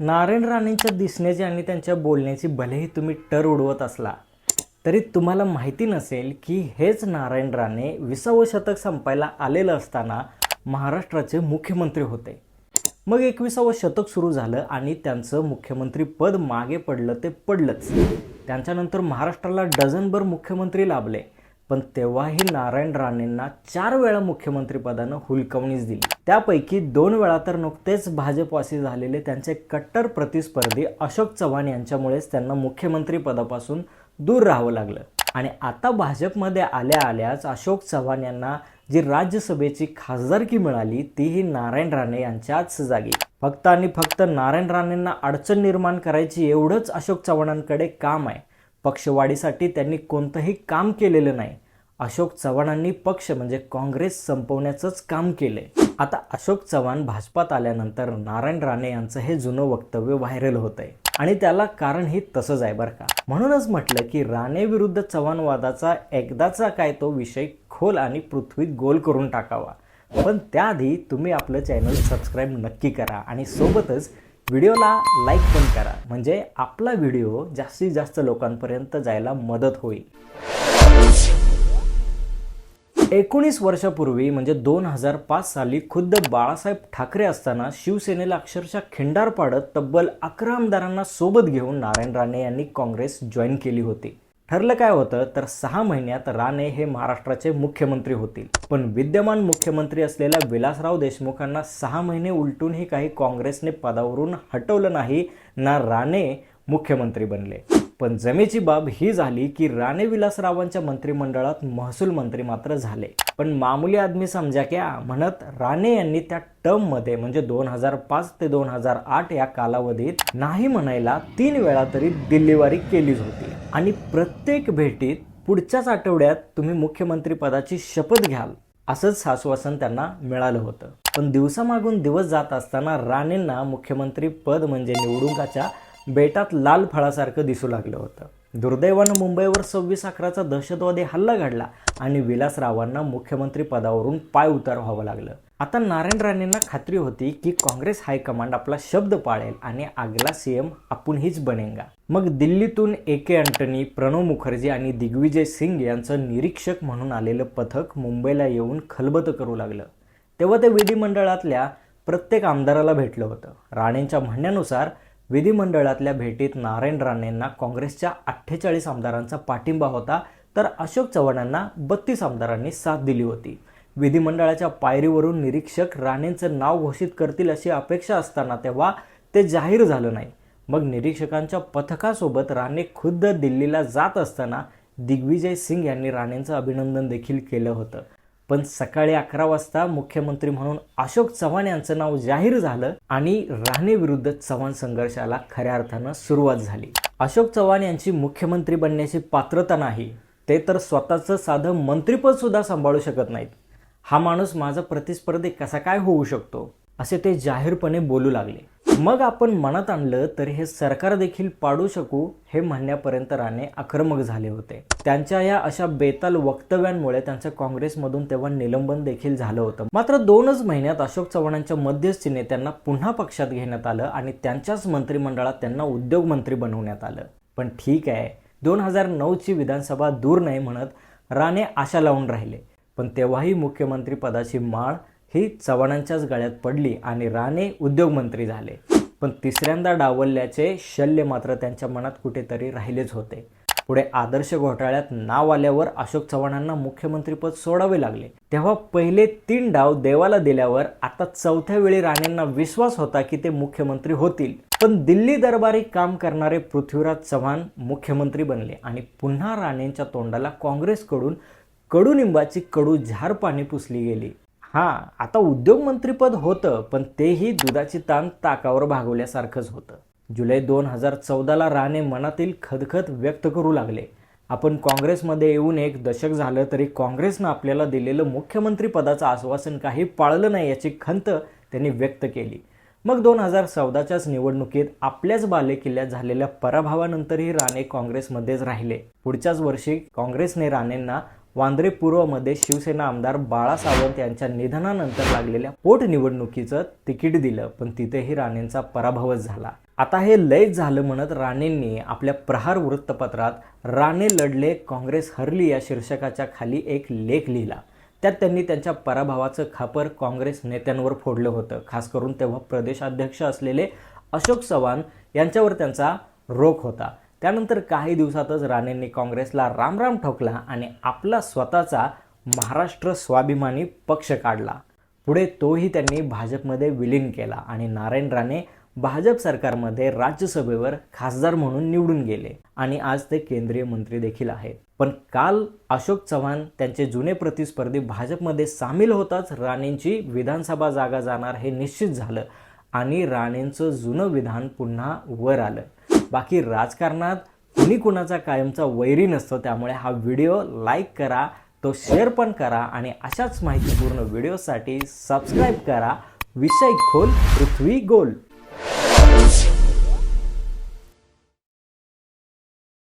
नारायण राणेंच्या दिसण्याची आणि त्यांच्या बोलण्याची भलेही तुम्ही टर उडवत असला तरी तुम्हाला माहिती नसेल की हेच नारायण राणे विसावं शतक संपायला आलेलं असताना महाराष्ट्राचे मुख्यमंत्री होते. मग एकविसावं शतक सुरू झालं आणि त्यांचं मुख्यमंत्री पद मागे पडलं ते पडलंच. त्यांच्यानंतर महाराष्ट्राला डझनभर मुख्यमंत्री लाभले. पण तेव्हाही नारायण राणेंना चार वेळा मुख्यमंत्रीपदानं हुलकावणीच दिली. त्यापैकी दोन वेळा तर नुकतेच भाजपवासी झालेले त्यांचे कट्टर प्रतिस्पर्धी अशोक चव्हाण यांच्यामुळेच त्यांना मुख्यमंत्रीपदापासून दूर राहावं लागलं. आणि आता भाजपमध्ये आल्या आल्याच अशोक चव्हाण यांना जी राज्यसभेची खासदारकी मिळाली तीही नारायण राणे यांच्याच जागी. फक्त आणि फक्त नारायण राणेंना अडचण निर्माण करायची एवढंच अशोक चव्हाणांकडे काम आहे. पक्षवाढीसाठी त्यांनी कोणतंही काम केलेलं नाही. अशोक चव्हाणांनी पक्ष म्हणजे काँग्रेस संपवण्याचंच काम केलंय. आता अशोक चव्हाण भाजपात आल्यानंतर नारायण राणे यांचं हे जुनं वक्तव्य व्हायरल होत आहे आणि त्याला कारण ही तसंच आहे बरं का. म्हणूनच म्हटलं की राणे विरुद्ध चव्हाण वादाचा एकदाचा काय तो विषय खोल आणि पृथ्वी गोल करून टाकावा. पण त्याआधी तुम्ही आपलं चॅनल सबस्क्राईब नक्की करा आणि सोबतच व्हिडिओला लाईक पण करा. म्हणजे आपला व्हिडिओ जास्तीत जास्त लोकांपर्यंत जायला मदत होईल. एकोणीस वर्षापूर्वी म्हणजे दोन हजार पाच साली खुद्द बाळासाहेब ठाकरे असताना शिवसेनेला अक्षरशः खिंडार पाडत तब्बल अकरा आमदारांना सोबत घेऊन नारायण राणे यांनी काँग्रेस जॉईन केली होती. ठरलं काय होतं तर सहा महिन्यात राणे हे महाराष्ट्राचे मुख्यमंत्री होतील. पण विद्यमान मुख्यमंत्री असलेल्या विलासराव देशमुखांना सहा महिने उलटूनही काही काँग्रेसने पदावरून हटवलं नाही ना राणे मुख्यमंत्री बनले. पण जमेची बाब ही झाली की राणे विलासरावांच्या मंत्रिमंडळात महसूल मंत्री मात्र झाले. पण मामुली आदमी समजा क्या म्हणत राणे यांनी त्या टर्ममध्ये म्हणजे दोन हजार पाच ते दोन हजार आठ या कालावधीत नाही म्हणायला तीन वेळा तरी दिल्लीवारी केलीच होती. आणि प्रत्येक भेटीत पुढच्याच आठवड्यात तुम्ही मुख्यमंत्री पदाची शपथ घ्याल असंच आश्वासन त्यांना मिळालं होतं. पण दिवसामागून दिवस जात असताना राणेंना मुख्यमंत्री पद म्हणजे निवडणुकाच्या बेटात लाल फळासारखं दिसू लागलं होतं. दुर्दैवानं मुंबईवर सव्वीस अकराचा दहशतवादी हल्ला घडला आणि विलासरावांना मुख्यमंत्री पदावरून पाय उतार व्हावं लागलं. आता नारायण राणेंना खात्री होती की काँग्रेस हायकमांड आपला शब्द पाळेल आणि आगला सीएम आपण हीच बनेंगा. मग दिल्लीतून ए के अँटनी प्रणव मुखर्जी आणि दिग्विजय सिंग यांचं निरीक्षक म्हणून आलेलं पथक मुंबईला येऊन खलबत करू लागलं. तेव्हा ते विधिमंडळातल्या प्रत्येक आमदाराला भेटलं होतं. राणेंच्या म्हणण्यानुसार विधिमंडळातल्या भेटीत नारायण राणेंना काँग्रेसच्या अठ्ठेचाळीस आमदारांचा पाठिंबा होता तर अशोक चव्हाणांना बत्तीस आमदारांनी साथ दिली होती. विधिमंडळाच्या पायरीवरून निरीक्षक राणेंचं नाव घोषित करतील अशी अपेक्षा असताना तेव्हा ते जाहीर झालं नाही. मग निरीक्षकांच्या पथकासोबत राणे खुद्द दिल्लीला जात असताना दिग्विजय सिंग यांनी राणेंचं अभिनंदन देखील केलं होतं. पण सकाळी अकरा वाजता मुख्यमंत्री म्हणून अशोक चव्हाण यांचं नाव जाहीर झालं आणि राणे विरुद्ध चव्हाण संघर्षाला खऱ्या अर्थानं सुरुवात झाली. अशोक चव्हाण यांची मुख्यमंत्री बनण्याची पात्रता नाही ते तर स्वतःचं साधं मंत्रीपद सुद्धा सांभाळू शकत नाहीत. हा माणूस माझा प्रतिस्पर्धी कसा काय होऊ शकतो? असे ते जाहीरपणे बोलू लागले. मग आपण मनात आणलं तर हे सरकार देखील पाडू शकू हे म्हणण्यापर्यंत राणे आक्रमक झाले होते. त्यांच्या या अशा बेताल वक्तव्यांमुळे त्यांचं काँग्रेसमधून तेव्हा निलंबन देखील झालं होतं. मात्र दोनच महिन्यात अशोक चव्हाणांच्या मध्यस्थीने त्यांना पुन्हा पक्षात घेण्यात आलं आणि त्यांच्याच मंत्रिमंडळात त्यांना उद्योगमंत्री बनवण्यात आलं. पण ठीक आहे दोन हजार नऊची विधानसभा दूर नाही म्हणत राणे आशा लावून राहिले. पण तेव्हाही मुख्यमंत्री पदाची माळ ही चव्हाणांच्याच गळ्यात पडली आणि राणे उद्योगमंत्री झाले. पण तिसऱ्यांदा डावलल्याचे शल्य मात्र त्यांच्या मनात कुठेतरी राहिलेच होते. पुढे आदर्श घोटाळ्यात नाव आल्यावर अशोक चव्हाणांना मुख्यमंत्रीपद सोडावे लागले. तेव्हा पहिले तीन डाव देवाला दिल्यावर आता चौथ्या वेळी राणेंना विश्वास होता की ते मुख्यमंत्री होतील. पण दिल्ली दरबारी काम करणारे पृथ्वीराज चव्हाण मुख्यमंत्री बनले आणि पुन्हा राणेंच्या तोंडाला काँग्रेसकडून कडुनिंबाची कडू झार पाणी पुसली गेली. हा आता उद्योगमंत्रीपद होतं पण तेही दुधाची ताण ताकावर भागवल्यासारखंच होतं. जुलै दोन हजार चौदाला राणे मनातील खदखद व्यक्त करू लागले. आपण काँग्रेसमध्ये येऊन एक दशक झालं तरी काँग्रेसनं आपल्याला दिलेलं मुख्यमंत्रीपदाचं आश्वासन काही पाळलं नाही याची खंत त्यांनी व्यक्त केली. मग दोन हजार चौदाच्याच निवडणुकीत आपल्याच बालेकिल्ल्यात झालेल्या पराभवानंतरही राणे काँग्रेसमध्येच राहिले. पुढच्याच वर्षी काँग्रेसने राणेंना वांद्रे पूर्वमध्ये शिवसेना आमदार बाळा सावंत यांच्या निधनानंतर लागलेल्या पोटनिवडणुकीचं तिकीट दिलं पण तिथेही राणेंचा पराभवच झाला. आता हे लयच झालं म्हणत राणेंनी आपल्या प्रहार वृत्तपत्रात राणे लढले काँग्रेस हरली या शीर्षकाच्या खाली एक लेख लिहिला. त्यात त्यांनी त्यांच्या पराभवाचं खापर काँग्रेस नेत्यांवर फोडलं होतं. खास करून तेव्हा प्रदेशाध्यक्ष असलेले अशोक चव्हाण यांच्यावर त्यांचा रोख होता. त्यानंतर काही दिवसातच राणेंनी काँग्रेसला रामराम ठोकला आणि आपला स्वतःचा महाराष्ट्र स्वाभिमानी पक्ष काढला. पुढे तोही त्यांनी भाजपमध्ये विलीन केला आणि नारायण राणे भाजप सरकारमध्ये राज्यसभेवर खासदार म्हणून निवडून गेले आणि आज ते केंद्रीय मंत्री देखील आहेत. पण काल अशोक चव्हाण त्यांचे जुने प्रतिस्पर्धी भाजपमध्ये सामील होताच राणेंची विधानसभा जागा जाणार हे निश्चित झालं आणि राणेंचं जुनं विधान पुन्हा वर आलं. बाकी राजकारणात कुणी कुणाचा कायमचा वैरी नसतो त्यामुळे हा व्हिडिओ लाईक करा तो शेअर पण करा आणि अशाच माहितीपूर्ण व्हिडिओसाठी सबस्क्राईब करा. विषय खोल पृथ्वी गोल.